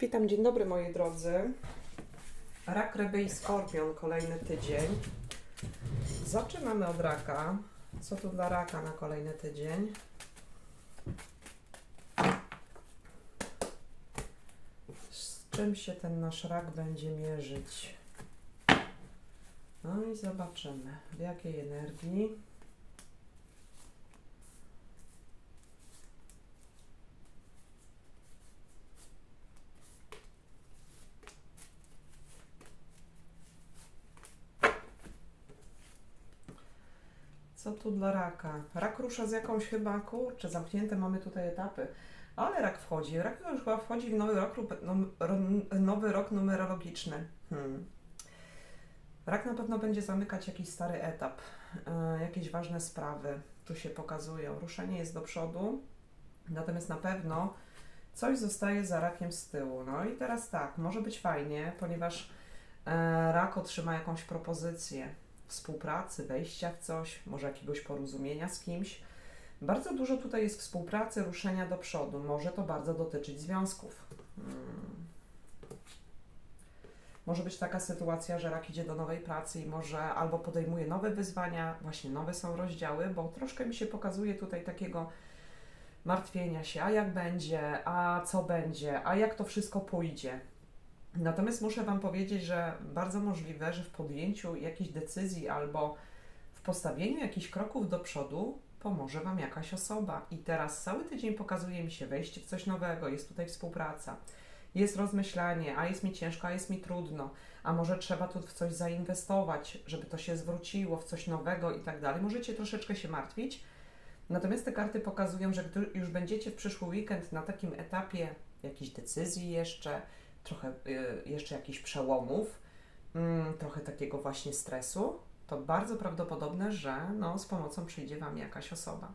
Witam, dzień dobry moi drodzy. Rak, ryby i skorpion, kolejny tydzień. Zaczynamy od raka. Co tu dla raka na kolejny tydzień? Z czym się ten nasz rak będzie mierzyć? No i zobaczymy, w jakiej energii. Co tu dla raka? Rak rusza z jakąś chyba, kurczę, zamknięte mamy tutaj etapy. Ale rak wchodzi. Rak już chyba wchodzi w nowy rok, nowy rok numerologiczny. Hmm. Rak na pewno będzie zamykać jakiś stary etap, e, jakieś ważne sprawy tu się pokazują. Ruszenie jest do przodu, natomiast na pewno coś zostaje za rakiem z tyłu. No i teraz tak, może być fajnie, ponieważ e, rak otrzyma jakąś propozycję współpracy, wejścia w coś, może jakiegoś porozumienia z kimś. Bardzo dużo tutaj jest współpracy, ruszenia do przodu. Może to bardzo dotyczyć związków. Hmm. Może być taka sytuacja, że rak idzie do nowej pracy i może albo podejmuje nowe wyzwania, właśnie nowe są rozdziały, bo troszkę mi się pokazuje tutaj takiego martwienia się, a jak będzie, a co będzie, a jak to wszystko pójdzie. Natomiast muszę Wam powiedzieć, że bardzo możliwe, że w podjęciu jakiejś decyzji albo w postawieniu jakichś kroków do przodu pomoże Wam jakaś osoba. I teraz cały tydzień pokazuje mi się wejście w coś nowego, jest tutaj współpraca, jest rozmyślanie, a jest mi ciężko, a jest mi trudno, a może trzeba tu w coś zainwestować, żeby to się zwróciło, w coś nowego i tak dalej. Możecie troszeczkę się martwić. Natomiast te karty pokazują, że gdy już będziecie w przyszły weekend na takim etapie jakichś decyzji jeszcze, trochę y, jeszcze jakichś przełomów, mm, trochę takiego właśnie stresu, to bardzo prawdopodobne, że no, z pomocą przyjdzie Wam jakaś osoba.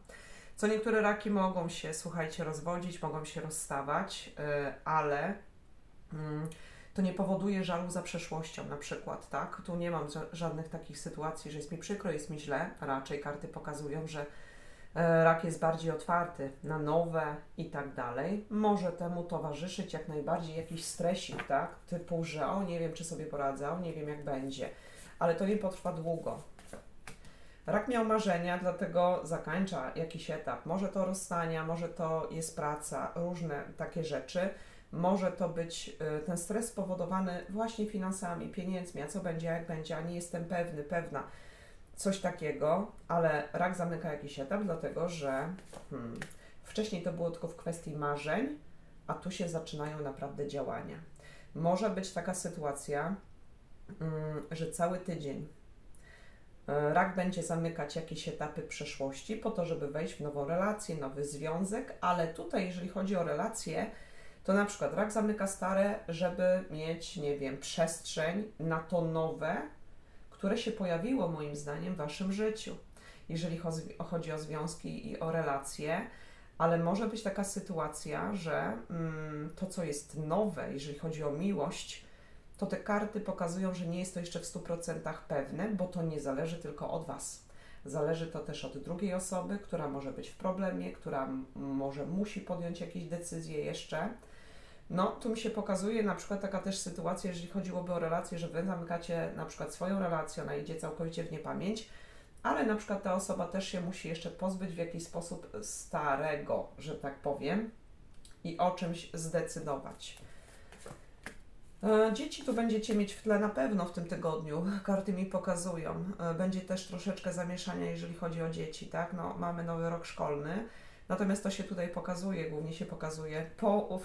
Co niektóre raki mogą się, słuchajcie, rozwodzić, mogą się rozstawać, y, ale mm, to nie powoduje żalu za przeszłością na przykład, tak? Tu nie mam ża- żadnych takich sytuacji, że jest mi przykro, jest mi źle. Raczej karty pokazują, że rak jest bardziej otwarty na nowe i tak dalej. Może temu towarzyszyć jak najbardziej jakiś stresik, tak? Typu, że o, nie wiem, czy sobie poradzę, o, nie wiem, jak będzie. Ale to nie potrwa długo. Rak miał marzenia, dlatego zakończa jakiś etap. Może to rozstania, może to jest praca, różne takie rzeczy. Może to być y, ten stres spowodowany właśnie finansami, pieniędzmi, a co będzie, jak będzie, a nie jestem pewny, pewna. Coś takiego, ale rak zamyka jakiś etap, dlatego że hmm, wcześniej to było tylko w kwestii marzeń, a tu się zaczynają naprawdę działania. Może być taka sytuacja, mm, że cały tydzień e, rak będzie zamykać jakieś etapy przeszłości po to, żeby wejść w nową relację, nowy związek, ale tutaj, jeżeli chodzi o relacje, to na przykład rak zamyka stare, żeby mieć, nie wiem, przestrzeń na to nowe, które się pojawiło moim zdaniem w Waszym życiu, jeżeli cho- chodzi o związki i o relacje, ale może być taka sytuacja, że mm, to, co jest nowe, jeżeli chodzi o miłość, to te karty pokazują, że nie jest to jeszcze w 100% pewne, bo to nie zależy tylko od Was. Zależy to też od drugiej osoby, która może być w problemie, która może musi podjąć jakieś decyzje jeszcze. No, tu mi się pokazuje na przykład taka też sytuacja, jeżeli chodziłoby o relacje, że Wy zamykacie na przykład swoją relację, ona idzie całkowicie w niepamięć, ale na przykład ta osoba też się musi jeszcze pozbyć w jakiś sposób starego, że tak powiem, i o czymś zdecydować. E, Dzieci tu będziecie mieć w tle na pewno w tym tygodniu. Karty mi pokazują. E, Będzie też troszeczkę zamieszania, jeżeli chodzi o dzieci, tak? No, mamy nowy rok szkolny. Natomiast to się tutaj pokazuje, głównie się pokazuje po,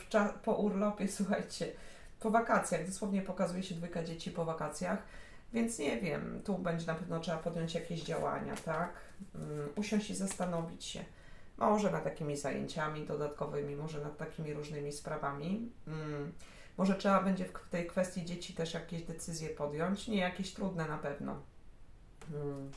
po urlopie, słuchajcie, po wakacjach. Dosłownie pokazuje się dwójka dzieci po wakacjach. Więc nie wiem, tu będzie na pewno trzeba podjąć jakieś działania, tak? Mm, Usiąść i zastanowić się. Może nad takimi zajęciami dodatkowymi, może nad takimi różnymi sprawami. Mm, Może trzeba będzie w tej kwestii dzieci też jakieś decyzje podjąć, nie jakieś trudne na pewno. Mm.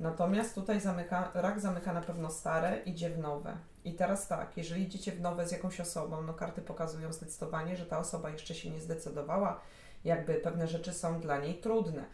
Natomiast tutaj zamyka, rak zamyka na pewno stare, idzie w nowe. I teraz tak, jeżeli idziecie w nowe z jakąś osobą, no karty pokazują zdecydowanie, że ta osoba jeszcze się nie zdecydowała, jakby pewne rzeczy są dla niej trudne.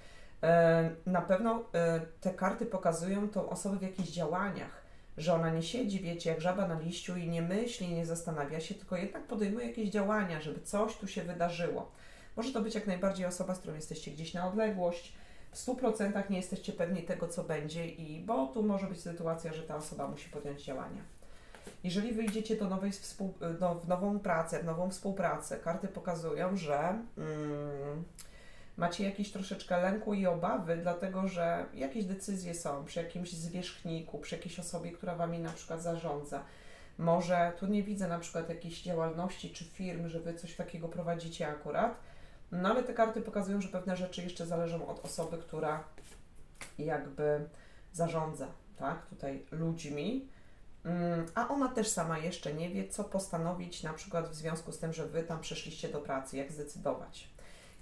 E, Na pewno e, te karty pokazują tą osobę w jakichś działaniach, że ona nie siedzi, wiecie, jak żaba na liściu i nie myśli, nie zastanawia się, tylko jednak podejmuje jakieś działania, żeby coś tu się wydarzyło. Może to być jak najbardziej osoba, z którą jesteście gdzieś na odległość, w 100% nie jesteście pewni tego, co będzie, i bo tu może być sytuacja, że ta osoba musi podjąć działania. Jeżeli wyjdziecie do nowej współ, do, w nową pracę, w nową współpracę, karty pokazują, że mm, macie jakieś troszeczkę lęku i obawy, dlatego że jakieś decyzje są przy jakimś zwierzchniku, przy jakiejś osobie, która wami na przykład zarządza. Może tu nie widzę na przykład jakiejś działalności czy firm, że wy coś takiego prowadzicie akurat, no ale te karty pokazują, że pewne rzeczy jeszcze zależą od osoby, która jakby zarządza, tak, tutaj ludźmi. Mm, A ona też sama jeszcze nie wie, co postanowić, na przykład w związku z tym, że wy tam przeszliście do pracy, jak zdecydować.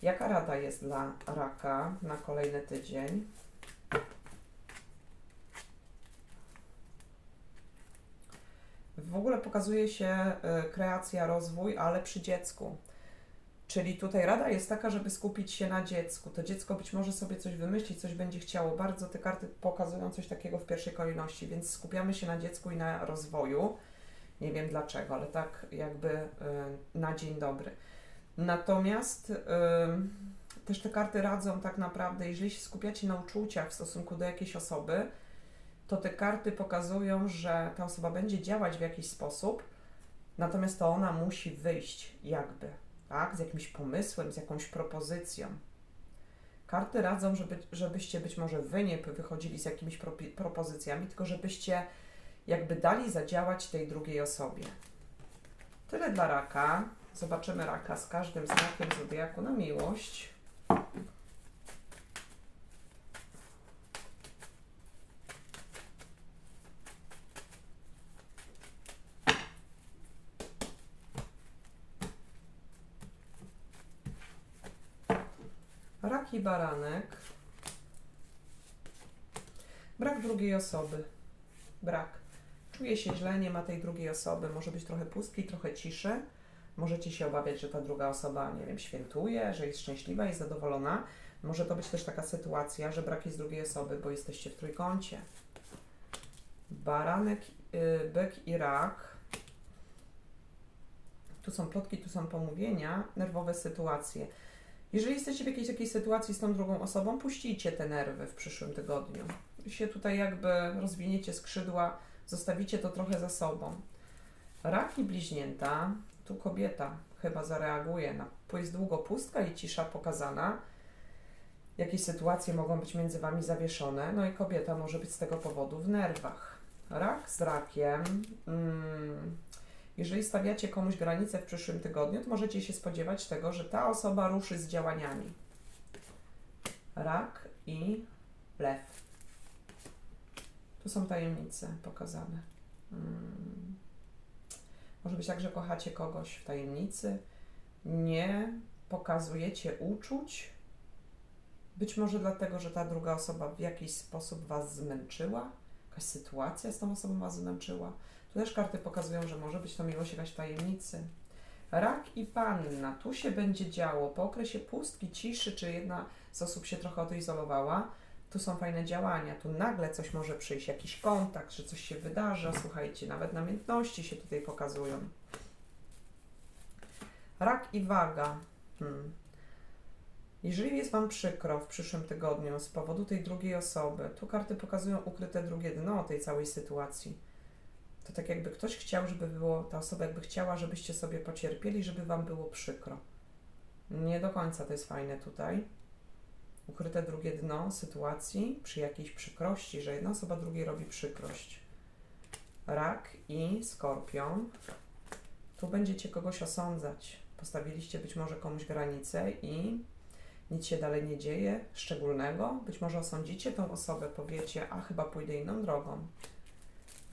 Jaka rada jest dla raka na kolejny tydzień? W ogóle pokazuje się y, kreacja, rozwój, ale przy dziecku. Czyli tutaj rada jest taka, żeby skupić się na dziecku. To dziecko być może sobie coś wymyśli, coś będzie chciało. Bardzo te karty pokazują coś takiego w pierwszej kolejności, więc skupiamy się na dziecku i na rozwoju. Nie wiem dlaczego, ale tak jakby y, na dzień dobry. Natomiast y, też te karty radzą tak naprawdę, jeżeli się skupiacie na uczuciach w stosunku do jakiejś osoby, to te karty pokazują, że ta osoba będzie działać w jakiś sposób, natomiast to ona musi wyjść jakby, tak? Z jakimś pomysłem, z jakąś propozycją. Karty radzą, żeby, żebyście być może wy nie wychodzili z jakimiś propozycjami, tylko żebyście jakby dali zadziałać tej drugiej osobie. Tyle dla raka. Zobaczymy raka z każdym znakiem zodiaku na miłość. Rak i baranek. Brak drugiej osoby. Brak. Czuje się źle, nie ma tej drugiej osoby. Może być trochę pustki, trochę ciszy. Możecie się obawiać, że ta druga osoba, nie wiem, świętuje, że jest szczęśliwa, jest zadowolona. Może to być też taka sytuacja, że brak jest drugiej osoby, bo jesteście w trójkącie. Baranek, yy, byk i rak. Tu są plotki, tu są pomówienia, nerwowe sytuacje. Jeżeli jesteście w jakiejś takiej sytuacji z tą drugą osobą, puścicie te nerwy w przyszłym tygodniu. Się tutaj jakby rozwiniecie skrzydła, zostawicie to trochę za sobą. Rak i bliźnięta, tu kobieta chyba zareaguje na, jest długo pustka i cisza pokazana. Jakieś sytuacje mogą być między Wami zawieszone, no i kobieta może być z tego powodu w nerwach. Rak z rakiem. Mm, jeżeli stawiacie komuś granicę w przyszłym tygodniu, to możecie się spodziewać tego, że ta osoba ruszy z działaniami. Rak i lew. Tu są tajemnice pokazane. Mm. Może być tak, że kochacie kogoś w tajemnicy, nie pokazujecie uczuć, być może dlatego, że ta druga osoba w jakiś sposób Was zmęczyła, jakaś sytuacja z tą osobą Was zmęczyła. Też karty pokazują, że może być to miłość jakaś tajemnicy. Rak i panna, tu się będzie działo. Po okresie pustki, ciszy, czy jedna z osób się trochę odizolowała, tu są fajne działania. Tu nagle coś może przyjść, jakiś kontakt, że coś się wydarza. Słuchajcie, nawet namiętności się tutaj pokazują. Rak i waga. Hmm. Jeżeli jest Wam przykro w przyszłym tygodniu z powodu tej drugiej osoby, tu karty pokazują ukryte drugie dno tej całej sytuacji to tak jakby ktoś chciał, żeby było, ta osoba jakby chciała, żebyście sobie pocierpieli, żeby Wam było przykro. Nie do końca to jest fajne tutaj. Ukryte drugie dno sytuacji przy jakiejś przykrości, że jedna osoba drugiej robi przykrość. Rak i skorpion. Tu będziecie kogoś osądzać. Postawiliście być może komuś granicę i nic się dalej nie dzieje szczególnego. Być może osądzicie tą osobę, powiecie, a chyba pójdę inną drogą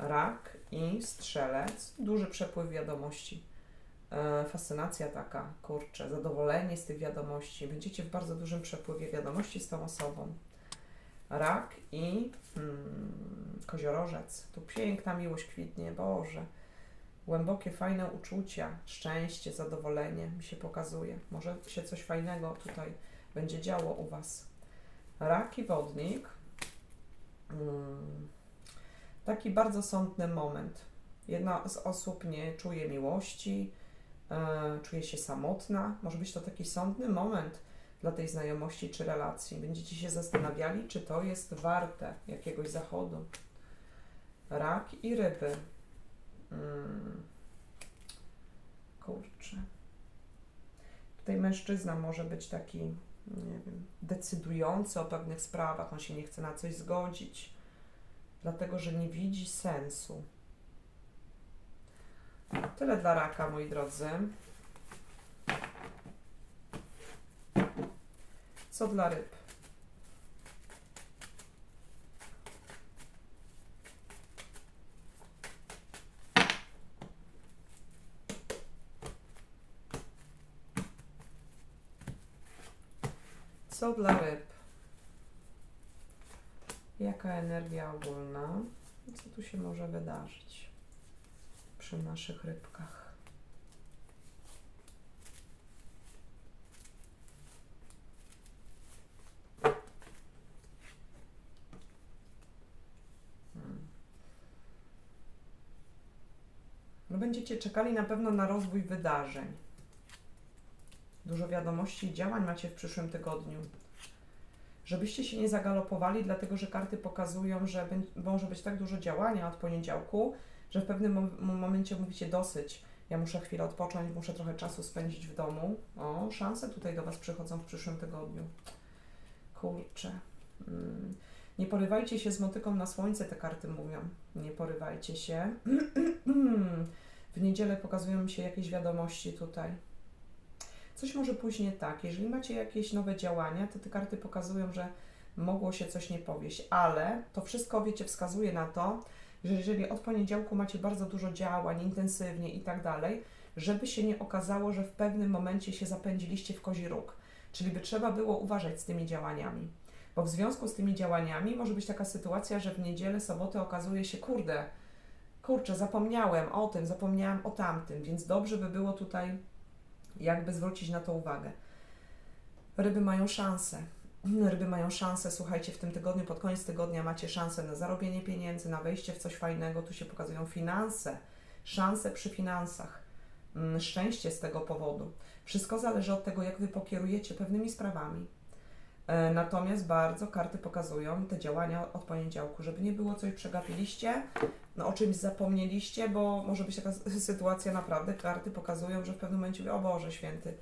rak i strzelec. Duży przepływ wiadomości. E, fascynacja taka, kurczę, zadowolenie z tych wiadomości. Będziecie w bardzo dużym przepływie wiadomości z tą osobą. Rak i hmm, koziorożec. Tu piękna miłość kwitnie, Boże. Głębokie, fajne uczucia, szczęście, zadowolenie mi się pokazuje. Może się coś fajnego tutaj będzie działo u Was. Rak i wodnik. Hmm Taki bardzo sądny moment. Jedna z osób nie czuje miłości, e, czuje się samotna. Może być to taki sądny moment dla tej znajomości czy relacji. Będziecie się zastanawiali, czy to jest warte jakiegoś zachodu. Rak i ryby. Mm. Kurczę. Tutaj mężczyzna może być taki, nie wiem, decydujący o pewnych sprawach. On się nie chce na coś zgodzić, dlatego że nie widzi sensu. Tyle dla raka, moi drodzy. Co dla ryb? Co dla ryb? Jaka energia ogólna? Co tu się może wydarzyć przy naszych rybkach? Hmm. No będziecie czekali na pewno na rozwój wydarzeń. Dużo wiadomości i działań macie w przyszłym tygodniu. Żebyście się nie zagalopowali, dlatego że karty pokazują, że może być tak dużo działania od poniedziałku, że w pewnym mom- momencie mówicie dosyć. Ja muszę chwilę odpocząć, muszę trochę czasu spędzić w domu. O, szanse tutaj do Was przychodzą w przyszłym tygodniu. Kurczę. Mm. Nie porywajcie się z motyką na słońce, te karty mówią. Nie porywajcie się. w niedzielę pokazują mi się jakieś wiadomości tutaj. Coś może później tak. Jeżeli macie jakieś nowe działania, to te karty pokazują, że mogło się coś nie powieść, ale to wszystko, wiecie, wskazuje na to, że jeżeli od poniedziałku macie bardzo dużo działań, intensywnie i tak dalej, żeby się nie okazało, że w pewnym momencie się zapędziliście w kozi róg. Czyli by trzeba było uważać z tymi działaniami. Bo w związku z tymi działaniami może być taka sytuacja, że w niedzielę, sobotę okazuje się, kurde, kurczę, zapomniałem o tym, zapomniałem o tamtym, więc dobrze by było tutaj jakby zwrócić na to uwagę. Ryby mają szansę. Ryby mają szansę, słuchajcie, w tym tygodniu, pod koniec tygodnia macie szansę na zarobienie pieniędzy, na wejście w coś fajnego, tu się pokazują finanse, szanse przy finansach, mm, szczęście z tego powodu. Wszystko zależy od tego, jak Wy pokierujecie pewnymi sprawami. E, Natomiast bardzo karty pokazują te działania od poniedziałku, żeby nie było coś przegapiliście, no, o czymś zapomnieliście, bo może być taka sytuacja naprawdę, karty pokazują, że w pewnym momencie o Boże Święty,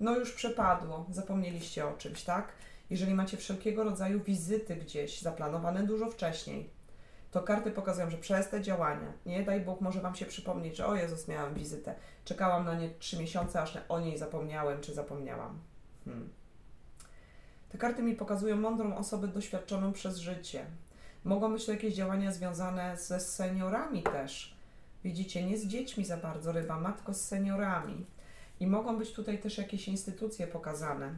no już przepadło, zapomnieliście o czymś, tak? Jeżeli macie wszelkiego rodzaju wizyty gdzieś zaplanowane dużo wcześniej, to karty pokazują, że przez te działania, nie daj Bóg, może Wam się przypomnieć, że o Jezus, miałam wizytę, czekałam na nie trzy miesiące, aż o niej zapomniałem, czy zapomniałam. Hmm. Te karty mi pokazują mądrą osobę doświadczoną przez życie. Mogą być to jakieś działania związane ze seniorami też. Widzicie, nie z dziećmi za bardzo ryba, ma tylko z seniorami. I mogą być tutaj też jakieś instytucje pokazane.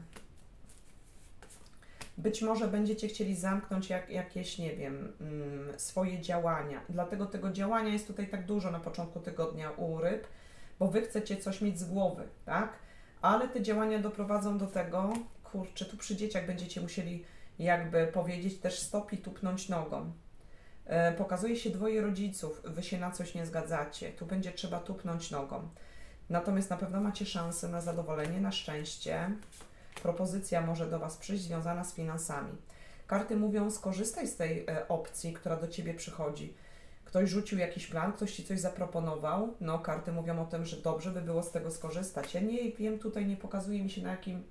Być może będziecie chcieli zamknąć jak, jakieś, nie wiem, mm, swoje działania. Dlatego tego działania jest tutaj tak dużo na początku tygodnia u ryb, bo wy chcecie coś mieć z głowy, tak? Ale te działania doprowadzą do tego, kurczę, tu przy dzieciach będziecie musieli jakby powiedzieć też stop i tupnąć nogą. E, Pokazuje się dwoje rodziców, wy się na coś nie zgadzacie, tu będzie trzeba tupnąć nogą. Natomiast na pewno macie szansę na zadowolenie, na szczęście. Propozycja może do Was przyjść związana z finansami. Karty mówią, skorzystaj z tej e, opcji, która do Ciebie przychodzi. Ktoś rzucił jakiś plan, ktoś Ci coś zaproponował. No, karty mówią o tym, że dobrze by było z tego skorzystać. Ja nie wiem, tutaj nie pokazuje mi się na jakim,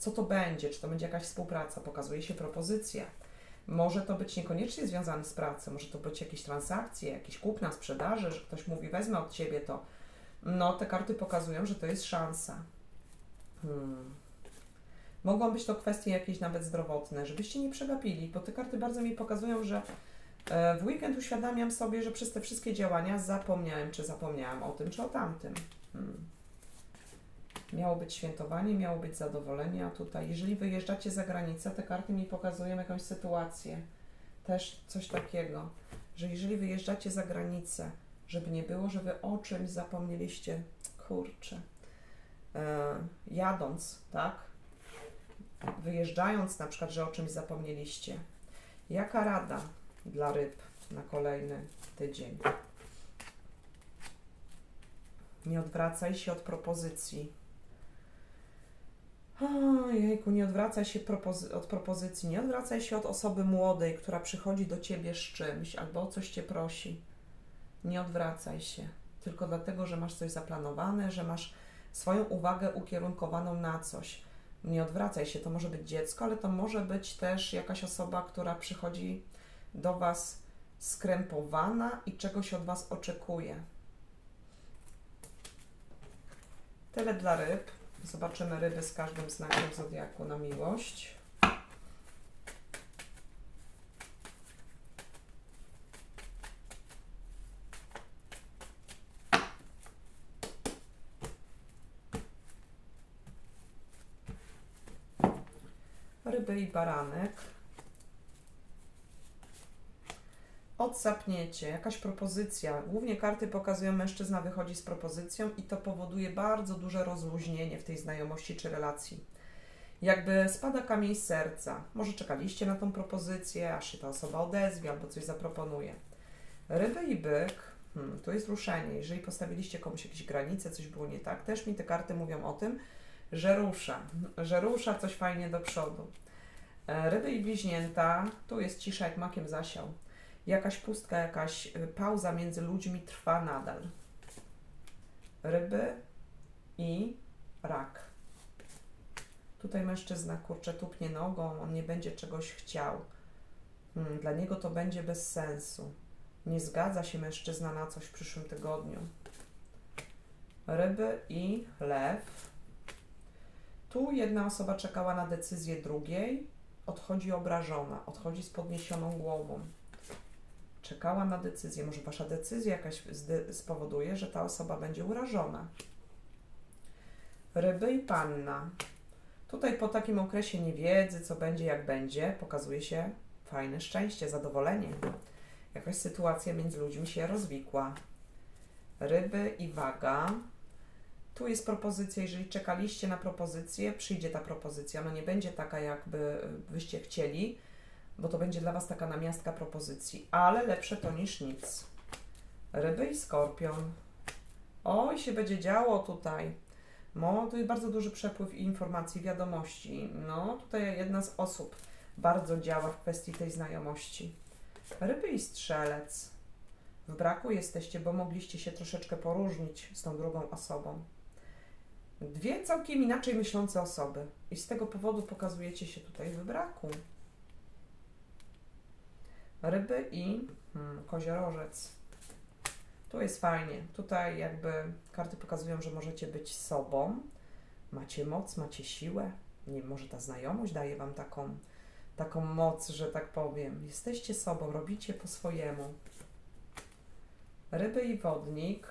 co to będzie, czy to będzie jakaś współpraca, pokazuje się propozycja. Może to być niekoniecznie związane z pracą, może to być jakieś transakcje, jakieś kupna, sprzedaży, że ktoś mówi, wezmę od Ciebie to. No, te karty pokazują, że to jest szansa. Hmm. Mogą być to kwestie jakieś nawet zdrowotne, żebyście nie przegapili, bo te karty bardzo mi pokazują, że e, w weekend uświadamiam sobie, że przez te wszystkie działania zapomniałem, czy zapomniałam o tym, czy o tamtym. Hmm. Miało być świętowanie, miało być zadowolenie, a tutaj, jeżeli wyjeżdżacie za granicę, te karty mi pokazują jakąś sytuację. Też coś takiego, że jeżeli wyjeżdżacie za granicę, żeby nie było, że wy o czymś zapomnieliście, kurczę, e, jadąc, tak? Wyjeżdżając na przykład, że o czymś zapomnieliście. Jaka rada dla ryb? na kolejny tydzień. Nie odwracaj się od propozycji. Ojejku, nie odwracaj się propozy- od propozycji, nie odwracaj się od osoby młodej, która przychodzi do ciebie z czymś albo o coś cię prosi. Nie odwracaj się, tylko dlatego, że masz coś zaplanowane, że masz swoją uwagę ukierunkowaną na coś. Nie odwracaj się, to może być dziecko, ale to może być też jakaś osoba, która przychodzi do Was skrępowana i czegoś od Was oczekuje. Tyle dla ryb. Zobaczymy ryby z każdym znakiem zodiaku na miłość. Ryby i baranek. Odsapniecie, jakaś propozycja. Głównie karty pokazują, mężczyzna wychodzi z propozycją i to powoduje bardzo duże rozluźnienie w tej znajomości czy relacji. Jakby spada kamień serca. Może czekaliście na tą propozycję, aż się ta osoba odezwie albo coś zaproponuje. Ryby i byk, hmm, to jest ruszenie. Jeżeli postawiliście komuś jakieś granice, coś było nie tak, też mi te karty mówią o tym, że rusza, że rusza coś fajnie do przodu. E, Ryby i bliźnięta, tu jest cisza jak makiem zasiał jakaś pustka, jakaś y, pauza między ludźmi trwa nadal. Ryby i rak. Tutaj mężczyzna kurczę tupnie nogą, on nie będzie czegoś chciał. Hmm, Dla niego to będzie bez sensu. Nie zgadza się mężczyzna na coś w przyszłym tygodniu. Ryby i lew. Tu jedna osoba czekała na decyzję drugiej, odchodzi obrażona, odchodzi z podniesioną głową czekała na decyzję. Może wasza decyzja jakaś spowoduje, że ta osoba będzie urażona. Ryby i panna. Tutaj po takim okresie niewiedzy, co będzie, jak będzie, pokazuje się fajne szczęście, zadowolenie. Jakaś sytuacja między ludźmi się rozwikła. Ryby i waga. Tu jest propozycja, jeżeli czekaliście na propozycję, przyjdzie ta propozycja. No nie będzie taka, jakby wyście chcieli, bo to będzie dla Was taka namiastka propozycji, ale lepsze to niż nic. Ryby i skorpion. Oj, się będzie działo tutaj. No, tu jest bardzo duży przepływ informacji, wiadomości. No, tutaj jedna z osób bardzo działa w kwestii tej znajomości. Ryby i strzelec. W braku jesteście, bo mogliście się troszeczkę poróżnić z tą drugą osobą. Dwie całkiem inaczej myślące osoby. I z tego powodu pokazujecie się tutaj w braku ryby i hmm, koziorożec. Tu jest fajnie. Tutaj jakby karty pokazują, że możecie być sobą. Macie moc, macie siłę. Nie może ta znajomość daje wam taką, taką moc, że tak powiem. Jesteście sobą, robicie po swojemu. Ryby i wodnik.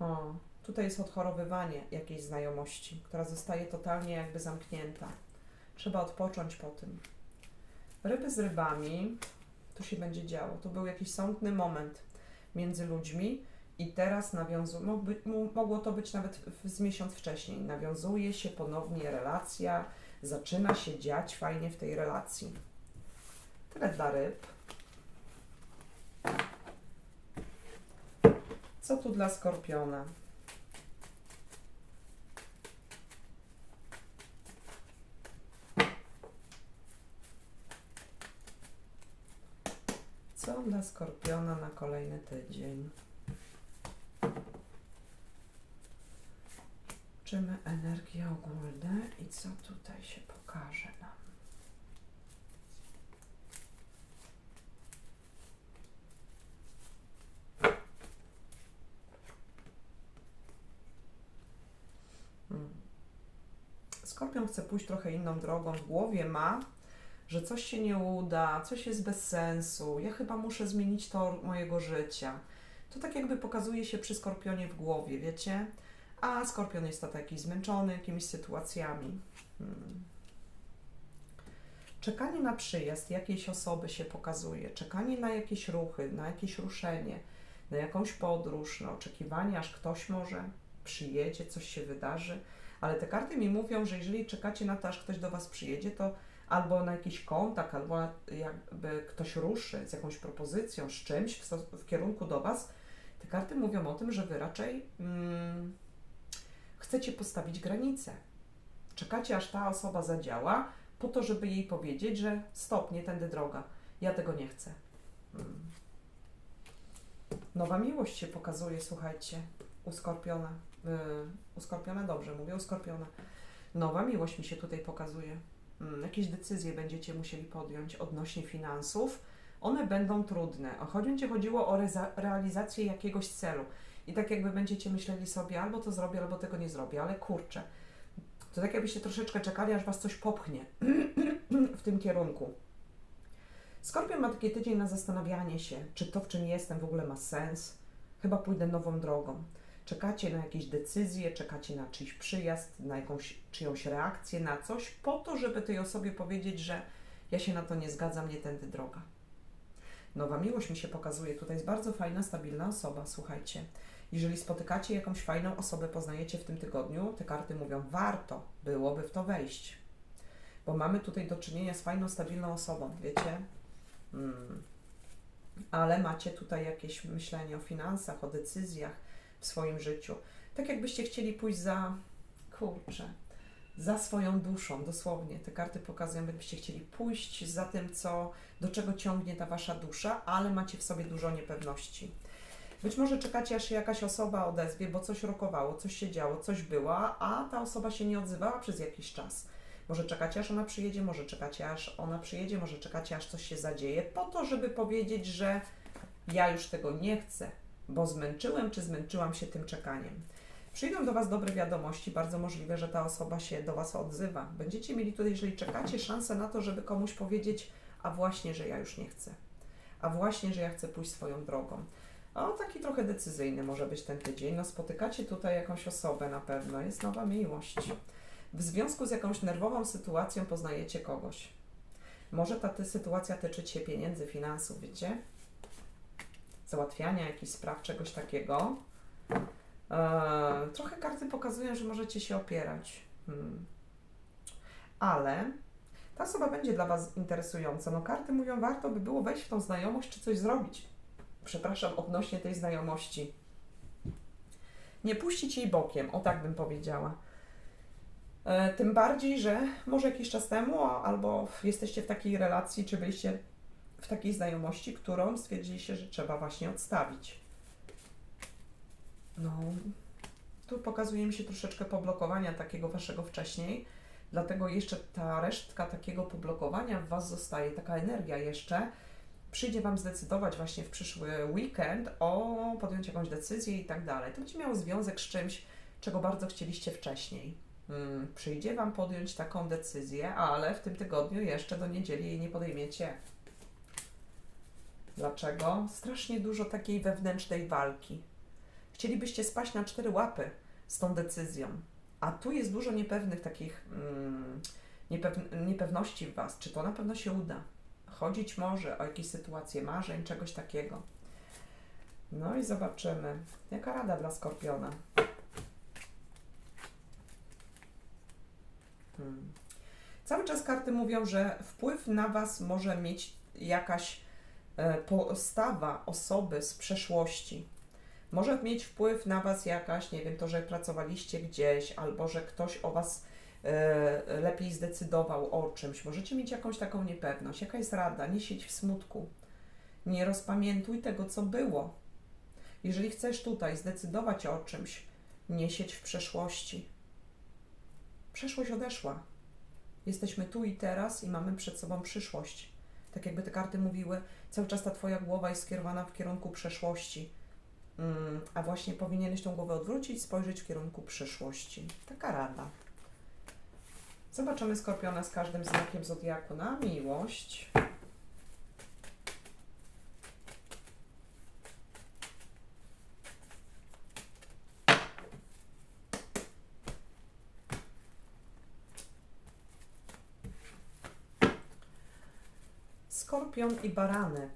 O, tutaj jest odchorowywanie jakiejś znajomości, która zostaje totalnie jakby zamknięta. Trzeba odpocząć po tym. Ryby z rybami, to się będzie działo. To był jakiś sądny moment między ludźmi i teraz nawiązuje, mogło to być nawet z miesiąc wcześniej. Nawiązuje się ponownie relacja, zaczyna się dziać fajnie w tej relacji. Tyle dla ryb. Co tu dla skorpiona? Co dla skorpiona na kolejny tydzień? Czymy energie ogólne i co tutaj się pokaże nam? Hmm. Skorpion chce pójść trochę inną drogą. W głowie ma, że coś się nie uda, coś jest bez sensu, ja chyba muszę zmienić tor mojego życia. To tak jakby pokazuje się przy skorpionie w głowie, wiecie? A skorpion jest to taki zmęczony jakimiś sytuacjami. Hmm. Czekanie na przyjazd jakiejś osoby się pokazuje, czekanie na jakieś ruchy, na jakieś ruszenie, na jakąś podróż, na oczekiwanie, aż ktoś może przyjedzie, coś się wydarzy. Ale te karty mi mówią, że jeżeli czekacie na to, aż ktoś do Was przyjedzie, to albo na jakiś kontakt, albo jakby ktoś ruszy z jakąś propozycją, z czymś w, w kierunku do Was, te karty mówią o tym, że Wy raczej mm, chcecie postawić granicę. Czekacie, aż ta osoba zadziała, po to, żeby jej powiedzieć, że stop, nie tędy droga, ja tego nie chcę. Mm. Nowa miłość się pokazuje, słuchajcie, u Skorpiona. Yy, Skorpiona dobrze mówię, u Skorpiona. Nowa miłość mi się tutaj pokazuje. Mm, jakieś decyzje będziecie musieli podjąć odnośnie finansów. One będą trudne. Będzie chodziło o realizację jakiegoś celu. I tak jakby będziecie myśleli sobie, albo to zrobię, albo tego nie zrobię, ale kurczę. To tak jakbyście troszeczkę czekali, aż was coś popchnie w tym kierunku. Skorpion ma taki tydzień na zastanawianie się, czy to, w czym jestem, w ogóle ma sens. Chyba pójdę nową drogą. Czekacie na jakieś decyzje, czekacie na czyjś przyjazd, na jakąś czyjąś reakcję, na coś, po to, żeby tej osobie powiedzieć, że ja się na to nie zgadzam, nie tędy droga. Nowa miłość mi się pokazuje. Tutaj jest bardzo fajna, stabilna osoba. Słuchajcie, jeżeli spotykacie jakąś fajną osobę, poznajecie w tym tygodniu, te karty mówią, warto byłoby w to wejść. Bo mamy tutaj do czynienia z fajną, stabilną osobą, wiecie? Mm. Ale macie tutaj jakieś myślenie o finansach, o decyzjach w swoim życiu. Tak jakbyście chcieli pójść za, kurczę, za swoją duszą, dosłownie. Te karty pokazują, jakbyście chcieli pójść za tym, co, do czego ciągnie ta wasza dusza, ale macie w sobie dużo niepewności. Być może czekacie, aż się jakaś osoba odezwie, bo coś rokowało, coś się działo, coś było, a ta osoba się nie odzywała przez jakiś czas. Może czekacie, aż ona przyjedzie, może czekacie, aż ona przyjedzie, może czekacie, aż coś się zadzieje, po to, żeby powiedzieć, że ja już tego nie chcę, bo zmęczyłem czy zmęczyłam się tym czekaniem. Przyjdą do Was dobre wiadomości, bardzo możliwe, że ta osoba się do Was odzywa. Będziecie mieli tutaj, jeżeli czekacie, szansę na to, żeby komuś powiedzieć, a właśnie, że ja już nie chcę, a właśnie, że ja chcę pójść swoją drogą. O, taki trochę decyzyjny może być ten tydzień. No, spotykacie tutaj jakąś osobę na pewno, jest nowa miłość. W związku z jakąś nerwową sytuacją poznajecie kogoś. Może ta sytuacja tyczyć się pieniędzy, finansów, wiecie? Załatwiania jakichś spraw, czegoś takiego. Eee, trochę karty pokazują, że możecie się opierać. Hmm. Ale ta osoba będzie dla Was interesująca. No karty mówią, warto by było wejść w tą znajomość czy coś zrobić. Przepraszam, odnośnie tej znajomości. Nie puścić jej bokiem, o tak bym powiedziała. E, Tym bardziej, że może jakiś czas temu, albo jesteście w takiej relacji, czy byliście w takiej znajomości, którą stwierdziliście, że trzeba właśnie odstawić. No, tu pokazuje mi się troszeczkę poblokowania takiego waszego wcześniej, dlatego jeszcze ta resztka takiego poblokowania w was zostaje, taka energia jeszcze. Przyjdzie wam zdecydować właśnie w przyszły weekend o podjąć jakąś decyzję i tak dalej. To będzie miało związek z czymś, czego bardzo chcieliście wcześniej. Mm, przyjdzie Wam podjąć taką decyzję, ale w tym tygodniu jeszcze do niedzieli jej nie podejmiecie. Dlaczego? Strasznie dużo takiej wewnętrznej walki. Chcielibyście spaść na cztery łapy z tą decyzją, a tu jest dużo niepewnych takich mm, niepew- niepewności w Was, czy to na pewno się uda. Chodzić może o jakieś sytuacje marzeń, czegoś takiego. No i zobaczymy. Jaka rada dla Skorpiona? Hmm. Cały czas karty mówią, że wpływ na Was może mieć jakaś postawa osoby z przeszłości. Może mieć wpływ na Was jakaś, nie wiem, to, że pracowaliście gdzieś, albo że ktoś o Was e, lepiej zdecydował o czymś. Możecie mieć jakąś taką niepewność. Jaka jest rada? Nie siedź w smutku. Nie rozpamiętuj tego, co było. Jeżeli chcesz tutaj zdecydować o czymś, nie siedź w przeszłości. Przeszłość odeszła. Jesteśmy tu i teraz i mamy przed sobą przyszłość. Tak jakby te karty mówiły, cały czas ta Twoja głowa jest skierowana w kierunku przeszłości. Mm, a właśnie powinieneś tą głowę odwrócić, spojrzeć w kierunku przyszłości. Taka rada. Zobaczymy Skorpiona z każdym znakiem Zodiaku na miłość. Skorpion i baranek.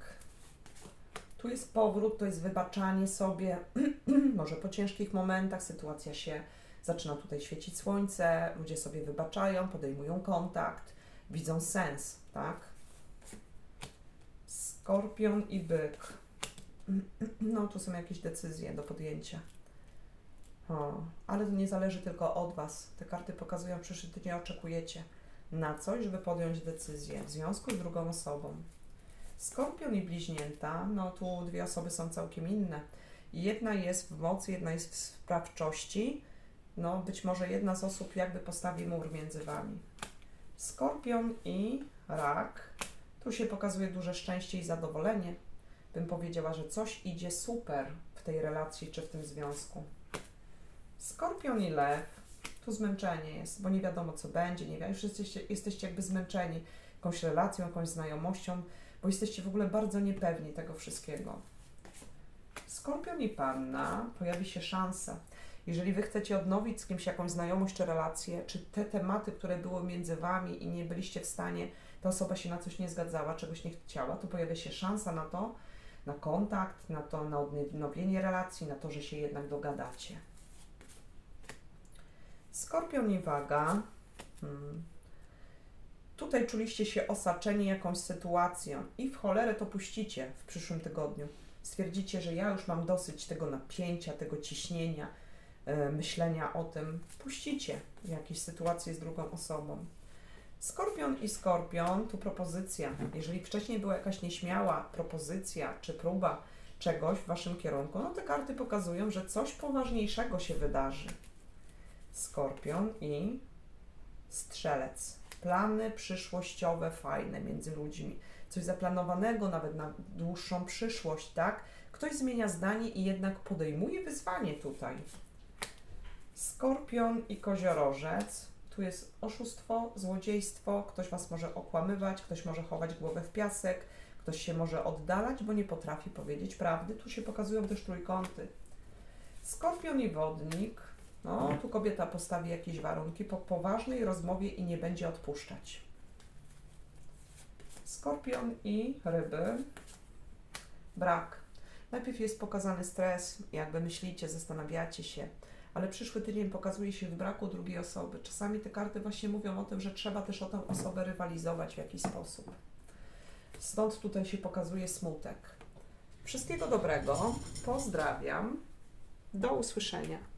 Tu jest powrót, to jest wybaczanie sobie, może po ciężkich momentach sytuacja się zaczyna tutaj świecić słońce, ludzie sobie wybaczają, podejmują kontakt, widzą sens, tak? Skorpion i byk. No, tu są jakieś decyzje do podjęcia. O, ale to nie zależy tylko od Was. Te karty pokazują, przyszły tydzień oczekujecie na coś, żeby podjąć decyzję w związku z drugą osobą. Skorpion i bliźnięta, no tu dwie osoby są całkiem inne. Jedna jest w mocy, jedna jest w sprawczości. No, być może jedna z osób jakby postawi mur między Wami. Skorpion i rak. Tu się pokazuje duże szczęście i zadowolenie. Bym powiedziała, że coś idzie super w tej relacji czy w tym związku. Skorpion i lew. Tu zmęczenie jest, bo nie wiadomo co będzie, nie wiadomo, już jesteście, jesteście jakby zmęczeni jakąś relacją, jakąś znajomością, bo jesteście w ogóle bardzo niepewni tego wszystkiego. Skorpion i panna, pojawi się szansa. Jeżeli wy chcecie odnowić z kimś jakąś znajomość czy relację, czy te tematy, które były między wami i nie byliście w stanie, ta osoba się na coś nie zgadzała, czegoś nie chciała, to pojawia się szansa na to, na kontakt, na to, na odnowienie relacji, na to, że się jednak dogadacie. Skorpion i waga. Hmm. Tutaj czuliście się osaczeni jakąś sytuacją i w cholerę to puścicie w przyszłym tygodniu. Stwierdzicie, że ja już mam dosyć tego napięcia, tego ciśnienia, e, myślenia o tym. Puścicie jakieś sytuacje z drugą osobą. Skorpion i skorpion, tu propozycja. Jeżeli wcześniej była jakaś nieśmiała propozycja czy próba czegoś w waszym kierunku, no te karty pokazują, że coś poważniejszego się wydarzy. Skorpion i strzelec. Plany przyszłościowe, fajne między ludźmi. Coś zaplanowanego nawet na dłuższą przyszłość, tak? Ktoś zmienia zdanie i jednak podejmuje wyzwanie tutaj. Skorpion i koziorożec. Tu jest oszustwo, złodziejstwo, ktoś Was może okłamywać, ktoś może chować głowę w piasek, ktoś się może oddalać, bo nie potrafi powiedzieć prawdy. Tu się pokazują też trójkąty. Skorpion i wodnik. No, tu kobieta postawi jakieś warunki po poważnej rozmowie i nie będzie odpuszczać. Skorpion i ryby. Brak. Najpierw jest pokazany stres, jakby myślicie, zastanawiacie się, ale przyszły tydzień pokazuje się w braku drugiej osoby. Czasami te karty właśnie mówią o tym, że trzeba też o tę osobę rywalizować w jakiś sposób. Stąd tutaj się pokazuje smutek. Wszystkiego dobrego. Pozdrawiam. Do usłyszenia.